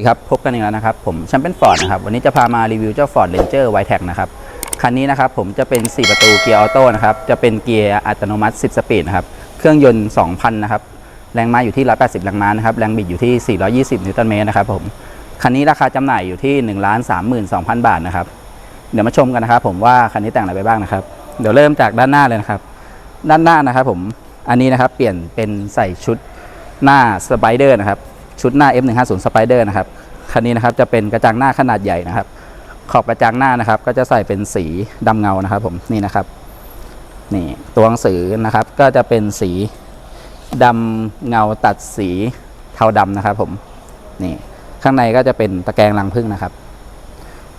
ดีครับพบกันอีกแล้วนะครับ ผมแชมเปี้ยนฟอร์ดนะครับ วันนี้จะพามารีวิวเจ้า Ford Ranger w i t e c นะครับ คันนี้นะครับผมจะเป็น 4 ประตูเกียร์ออโต้นะครับ จะเป็นเกียร์อัตโนมัติ 10 สปีดนะครับ เครื่องยนต์ 2,000 นะครับ แรงม้าอยู่ที่ 180 แรงม้านะครับ แรงบิดอยู่ที่ 420 นิวตันเมตรนะครับผม คันนี้ราคาจำหน่ายอยู่ที่ 1 3 2 0 0 0 บาทนะครับ เดี๋ยวมาชมกันนะครับผมว่าคันนี้แต่งอะไรไปบ้างนะครับ เดี๋ยวเริ่มจากด้านหน้าเลยนะครับ ด้านหน้านะครับผม อันนี้นะครับเปลี่ยนเป็นใส่ชุดหน้าสไปเดอร์นะครับ ชุดหน้า F150 สไปเดอร์นะครับคันนี้นะครับจะเป็นกระจังหน้าขนาดใหญ่นะครับ ขอบกระจังหน้านะครับ ก็จะใส่เป็นสีดำเงานะครับผมนี่นะครับนี่ตัวหนังสือนะครับก็จะเป็นสีดำเงาตัดสีเทาดำนะครับผมนี่ข้างในก็จะเป็นตะแกรงรังผึ้งนะครับ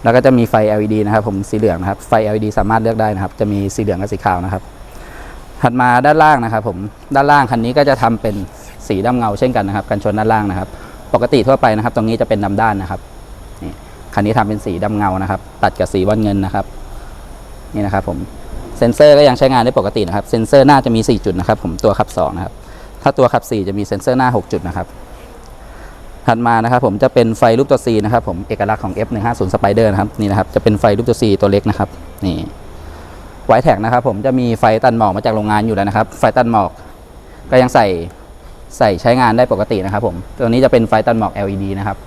แล้วก็จะมีไฟ LED นะครับ ผมสีเหลืองนะครับ ไฟ LED สามารถเลือกได้นะครับ จะมีสีเหลืองกับสีขาวนะครับ ถัดมาด้านล่างนะครับ ผมด้านล่างคันนี้ก็จะทำเป็นสีดำเงาเช่นกันนะครับ กันชนด้านล่างนะครับ ปกติทั่วไปนะครับ ตรงนี้จะเป็นดำด้านนะครับนี่คันนี้ทำเป็นสีดำเงานะครับ ตัดกับสีวันเงินนะครับ นี่นะครับ ผมเซ็นเซอร์ก็ยังใช้งานได้ปกตินะครับ เซ็นเซอร์หน้าจะมี 4 จุดนะครับ ผมตัวขับ2นะครับ ถ้าตัวขับ 4 จะมีเซ็นเซอร์หน้า 6 จุดนะครับถัดมานะครับผมจะเป็นไฟรูปตัว C นะครับผมเอกลักษณ์ของ F150 Spider นะครับนี่นะครับจะเป็นไฟรูปตัว C ตัวเล็กนะครับนี่ไวแท็กนะครับผมจะมีไฟตัดหมอกมาจากโรงงานอยู่แล้วนะครับ ไฟตัดหมอกก็ยังใส่ ใส่ใช้งานได้ปกตินะครับผมตัวนี้จะเป็นไฟตัดหมอก LED นะครับ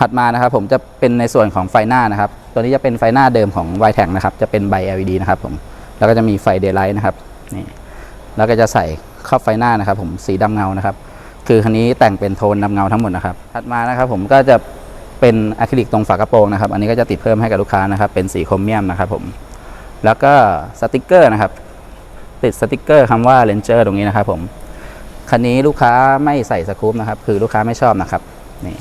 ถัดมานะครับผมจะเป็นในส่วนของไฟหน้านะครับ ตัวนี้จะเป็นไฟหน้าเดิมของ y t e c นะครับ จะเป็นใบ LED นะครับผม แล้วก็จะมีไฟ daylight นะครับ นี่ แล้วก็จะใส่ครอบไฟหน้านะครับผมสีดำเงานะครับ คือคันนี้แต่งเป็นโทนดำเงาทั้งหมดนะครับ ถัดมานะครับผมก็จะเป็นอะคริลิกตรงฝากระโปรงนะครับ อันนี้ก็จะติดเพิ่มให้กับลูกค้านะครับ เป็นสีโครเมียมนะครับผม แล้วก็สติกเกอร์นะครับ ติดสติกเกอร์คำว่า Ranger ตรงนี้นะครับผมคันนี้ลูกค้าไม่ใส่สกู๊ปนะครับ คือลูกค้าไม่ชอบนะครับนี่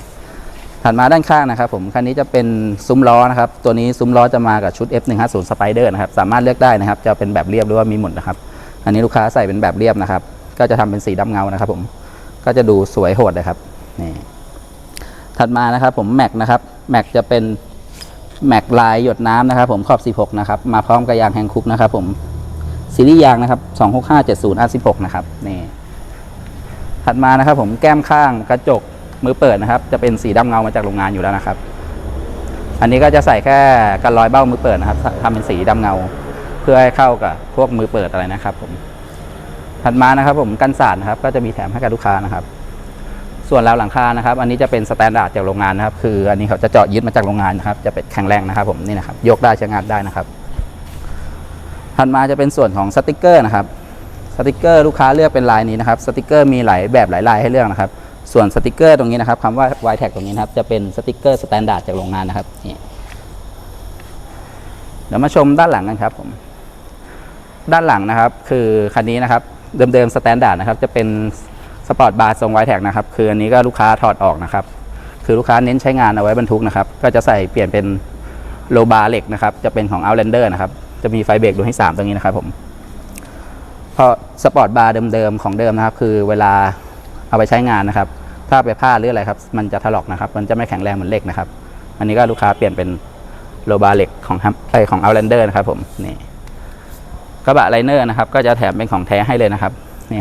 ถัดมาด้านข้างนะครับ ผมคันนี้จะเป็นซุ้มล้อนะครับ ตัวนี้ซุ้มล้อจะมากับชุด F150 Spider นะครับ สามารถเลือกได้นะครับ จะเป็นแบบเรียบหรือว่ามีหมุดนะครับ อันนี้ลูกค้าใส่เป็นแบบเรียบนะครับ ก็จะทำเป็นสีดำเงานะครับ ผมก็จะดูสวยโหดเลยครับนี่ถัดมานะครับ ผมแม็กนะครับแม็กจะเป็นแม็กลายหยดน้ำนะครับ ผมขอบ 16 นะครับ มาพร้อมกับยางแฮงคุกนะครับ ผม ซีรีส์ยางนะครับ 26570 R16 นะครับนี่ถัดมานะครับผมแก้มข้างกระจกมือเปิดนะครับ จะเป็นสีดำเงามาจากโรงงานอยู่แล้วนะครับ อันนี้ก็จะใส่แค่กันรอยเบ้ามือเปิดนะครับทำเป็นสีดำเงา เพื่อให้เข้ากับพวกมือเปิดอะไรนะครับผมถัดมานะครับผมกันสาดนะครับ ก็จะมีแถมให้กับลูกค้านะครับ ส่วนราวหลังคานะครับ อันนี้จะเป็นสแตนดาร์ดจากโรงงานนะครับ คืออันนี้เขาจะเจาะยึดมาจากโรงงานนะครับ จะเป็นแข็งแรงนะครับ ผมนี่นะครับ ยกได้ใช้งานได้นะครับ ถัดมาจะเป็นส่วนของสติกเกอร์นะครับสติกเกอร์ลูกค้าเลือกเป็นลายนี้นะครับสติกเกอร์มีหลายแบบหลายลายให้เลือกนะครับ ส่วนสติกเกอร์ตรงนี้นะครับคำว่า y t a g ตรงนี้นะครับจะเป็นสติกเกอร์สแตนดาร์ดจากโรงงานนะครับนี่เดี๋ยวมาชมด้านหลังกันครับผมด้านหลังนะครับ คือคันนี้นะครับ เดิมๆสแตนดาร์ดนะครับ จะเป็นสปอร์ตบาร์ทรง y t a g นะครับ คืออันนี้ก็ลูกค้าถอดออกนะครับ คือลูกค้าเน้นใช้งานเอาไว้บรรทุกนะครับ ก็จะใส่เปลี่ยนเป็นโลบาร์เหล็กนะครับ จะเป็นของ Outlander นะครับ จะมีไฟเบรกดวงที่สามตรงนี้นะครับผมเพราะสปอร์ตบาร์เดิมๆของเดิมนะครับ คือเวลาเอาไปใช้งานนะครับ ถ้าไปพลาหรืออะไรครับ มันจะถลอกนะครับ มันจะไม่แข็งแรงเหมือนเหล็กนะครับ อันนี้ก็ลูกค้าเปลี่ยนเป็นโลบาร์เหล็กของฮัมไอของเอาแลนเดอร์นะครับผมนี่กระบะไลเนอร์นะครับ ก็จะแถมเป็นของแท้ให้เลยนะครับนี่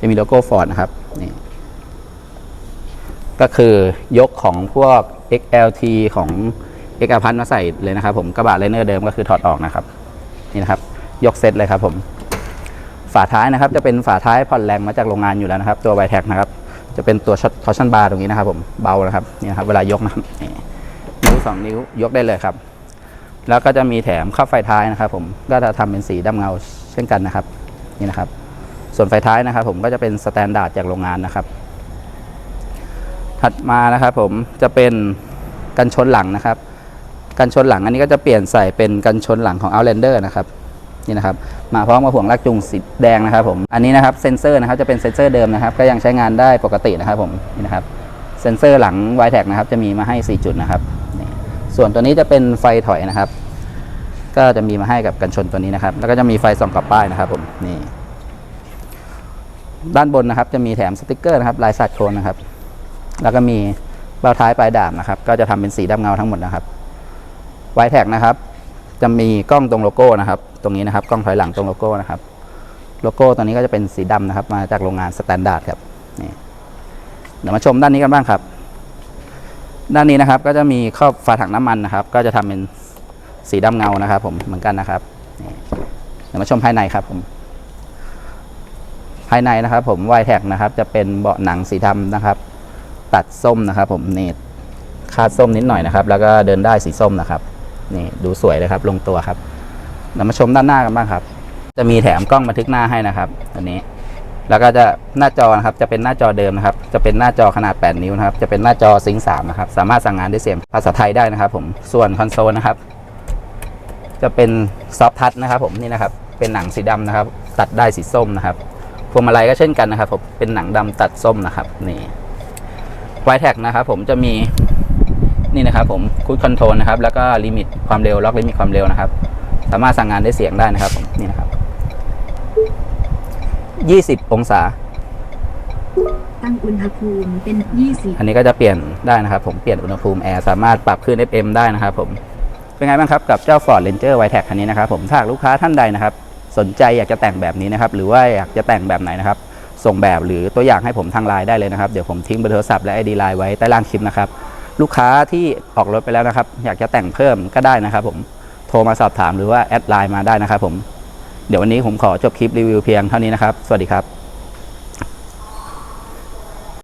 จะมีโลโก้ฟอร์ดนะครับนี่ก็คือยกของพวก XLT ของ x r พันมาใส่เลยนะครับ ผมกระบะไลเนอร์เดิมก็คือถอดออกนะครับ นี่นะครับ ยกเซตเลยครับผม ฝาท้ายนะครับ จะเป็นฝาท้ายผ่อนแรงมาจากโรงงานอยู่แล้วนะครับ ตัวไวแท็กนะครับ จะเป็นตัวทอชั่นบาร์ตรงนี้นะครับ ผมเบานะครับนี่นะครับ เวลายกนะครับนี่นิ้วสองนิ้วยกได้เลยครับ แล้วก็จะมีแถมครอบไฟท้ายนะครับ ผมก็จะทำเป็นสีดำเงาเช่นกันนะครับ นี่นะครับ ส่วนไฟท้ายนะครับ ผมก็จะเป็นสแตนดาร์ดจากโรงงานนะครับ ถัดมานะครับ ผมจะเป็นกันชนหลังนะครับ กันชนหลังอันนี้ก็จะเปลี่ยนใส่เป็นกันชนหลังของ Outlander นะครับนี่นะครับมาพร้อมกับห่วงลากจูงสีแดงนะครับผมอันนี้นะครับเซนเซอร์นะครับจะเป็นเซนเซอร์เดิมนะครับก็ยังใช้งานได้ปกตินะครับผมนี่นะครับเซนเซอร์หลัง y t a g นะครับจะมีมาให้ 4 จุดนะครับนี่ส่วนตัวนี้จะเป็นไฟถอยนะครับ ก็จะมีมาให้กับกันชนตัวนี้นะครับ แล้วก็จะมีไฟส่องกับป้ายนะครับผมนี่ด้านบนนะครับจะมีแถมสติกเกอร์นะครับลายสัตว์โคนนะครับ แล้วก็มีเบ้าท้ายปลายดาบนะครับ ก็จะทำเป็นสีดำเงาทั้งหมดนะครับ y t a g นะครับ จะมีกล้องตรงโลโก้นะครับ ตรงนี้นะครับ กล้องถอยหลังตรงโลโก้นะครับ โลโก้ตัวนี้ก็จะเป็นสีดำนะครับ มาจากโรงงานสแตนดาร์ดครับนี่เดี๋ยวมาชมด้านนี้กันบ้างครับ ด้านนี้นะครับก็จะมีครอบฝาถังน้ำมันนะครับ ก็จะทำเป็นสีดำเงานะครับ ผมเหมือนกันนะครับเดี๋ยวมาชมภายในครับผมภายในนะครับ ผมวายแท็กนะครับ จะเป็นเบาะหนังสีดำนะครับ ตัดส้มนะครับ ผมเนี่คาดส้มนิดหน่อยนะครับ แล้วก็เดินได้สีส้มนะครับ นี่ดูสวยเลยครับ ลงตัวครับเรามาชมด้านหน้ากันบ้างครับ จะมีแถมกล้องบันทึกหน้าให้นะครับอันนี้ แล้วก็จะหน้าจอนะครับ จะเป็นหน้าจอเดิมนะครับ จะเป็นหน้าจอขนาด 8 นิ้วนะครับ จะเป็นหน้าจอซิงค์3นะครับ สามารถสั่งงานด้วยเสียงภาษาไทยได้นะครับ ผม ส่วนคอนโซลนะครับ จะเป็นซอฟทัชนะครับ ผมนี่นะครับ เป็นหนังสีดำนะครับ ตัดได้สีส้มนะครับพวงมาลัยก็เช่นกันนะครับผมเป็นหนังดำตัดส้มนะครับนี่ไวแท็กนะครับ ผมจะมี นี่นะครับผมคูดคอนโทรลนะครับแล้วก็ลิมิตความเร็วล็อกลิมิตความเร็วนะครับ สามารถสั่งงานด้วยเสียงได้นะครับผมนี่นะครับ 20 องศา ตั้งอุณหภูมิเป็น 20 อันนี้ก็จะเปลี่ยนได้นะครับ ผมเปลี่ยนอุณหภูมิแอร์สามารถปรับขึ้น FM ได้นะครับผมเป็นไงบ้างครับกับเจ้า Ford Ranger w i t e c คันนี้นะครับผมถ้าหากลูกค้าท่านใดนะครับ สนใจอยากจะแต่งแบบนี้นะครับ หรือว่าอยากจะแต่งแบบไหนนะครับ ส่งแบบหรือตัวอย่างให้ผมทางไลน์ได้เลยนะครับ เดี๋ยวผมทิ้งเบอร์โทรศัพท์และ ID ไลน์ไว้ใต้ล่างคลิปนะครับ ลูกค้าที่ออกรถไปแล้วนะครับ อยากจะแต่งเพิ่มก็ได้นะครับ ผมโทรมาสอบถามหรือว่าแอดไลน์มาได้นะครับ ผมเดี๋ยววันนี้ผมขอจบคลิปรีวิวเพียงเท่านี้นะครับ สวัสดีครับ